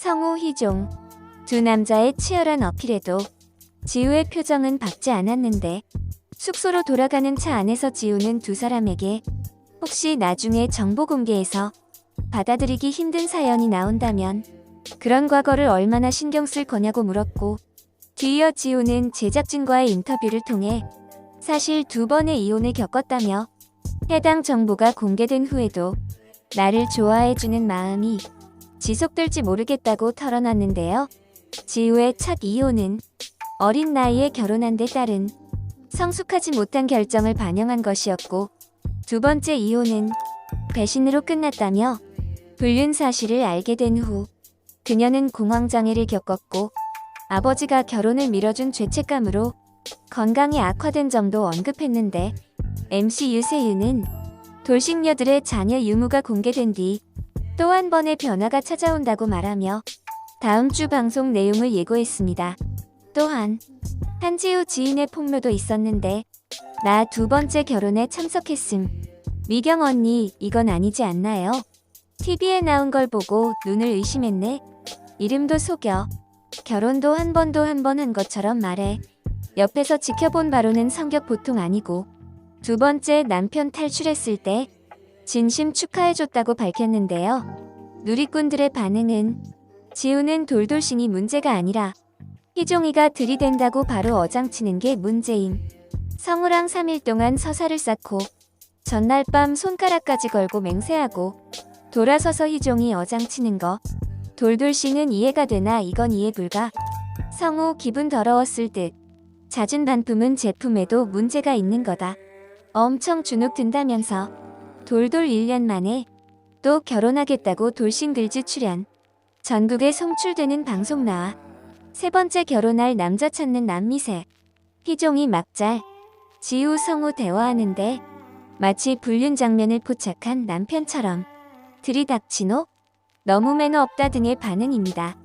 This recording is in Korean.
성우 희종. 두 남자의 치열한 어필에도 지우의 표정은 밝지 않았는데 숙소로 돌아가는 차 안에서 지우는 두 사람에게 혹시 나중에 정보 공개해서 받아들이기 힘든 사연이 나온다면 그런 과거를 얼마나 신경 쓸 거냐고 물었고 뒤이어 지우는 제작진과의 인터뷰를 통해 사실 두 번의 이혼을 겪었다며 해당 정보가 공개된 후에도 나를 좋아해주는 마음이 지속될지 모르겠다고 털어놨는데요. 지우의 첫 이혼은 어린 나이에 결혼한 데 따른 성숙하지 못한 결정을 반영한 것이었고 두 번째 이혼은 배신으로 끝났다며 불륜 사실을 알게 된 후 그녀는 공황장애를 겪었고 아버지가 결혼을 미뤄준 죄책감으로 건강이 악화된 점도 언급했는데 MC 유세윤은 돌싱녀들의 자녀 유무가 공개된 뒤 또 한 번의 변화가 찾아온다고 말하며 다음 주 방송 내용을 예고했습니다. 또한 한지우 지인의 폭로도 있었는데 나 두 번째 결혼에 참석했음. 미경 언니 이건 아니지 않나요? TV에 나온 걸 보고 눈을 의심했네. 이름도 속여. 결혼도 한 번도 한 번 한 것처럼 말해. 옆에서 지켜본 바로는 성격 보통 아니고 두 번째 남편 탈출했을 때 진심 축하해줬다고 밝혔는데요. 누리꾼들의 반응은 지우는 돌돌싱이 문제가 아니라 희종이가 들이댄다고 바로 어장치는 게 문제임. 성우랑 3일 동안 서사를 쌓고 전날 밤 손가락까지 걸고 맹세하고 돌아서서 희종이 어장치는 거 돌돌싱은 이해가 되나 이건 이해 불가. 성우 기분 더러웠을 듯 잦은 반품은 제품에도 문제가 있는 거다. 엄청 주눅 든다면서 돌돌 1년 만에 또 결혼하겠다고 돌싱글즈 출연. 전국에 송출되는 방송 나와 세 번째 결혼할 남자 찾는 남미세. 희종이 막잘. 지우 성우 대화하는데 마치 불륜 장면을 포착한 남편처럼 들이닥치노? 너무 매너 없다 등의 반응입니다.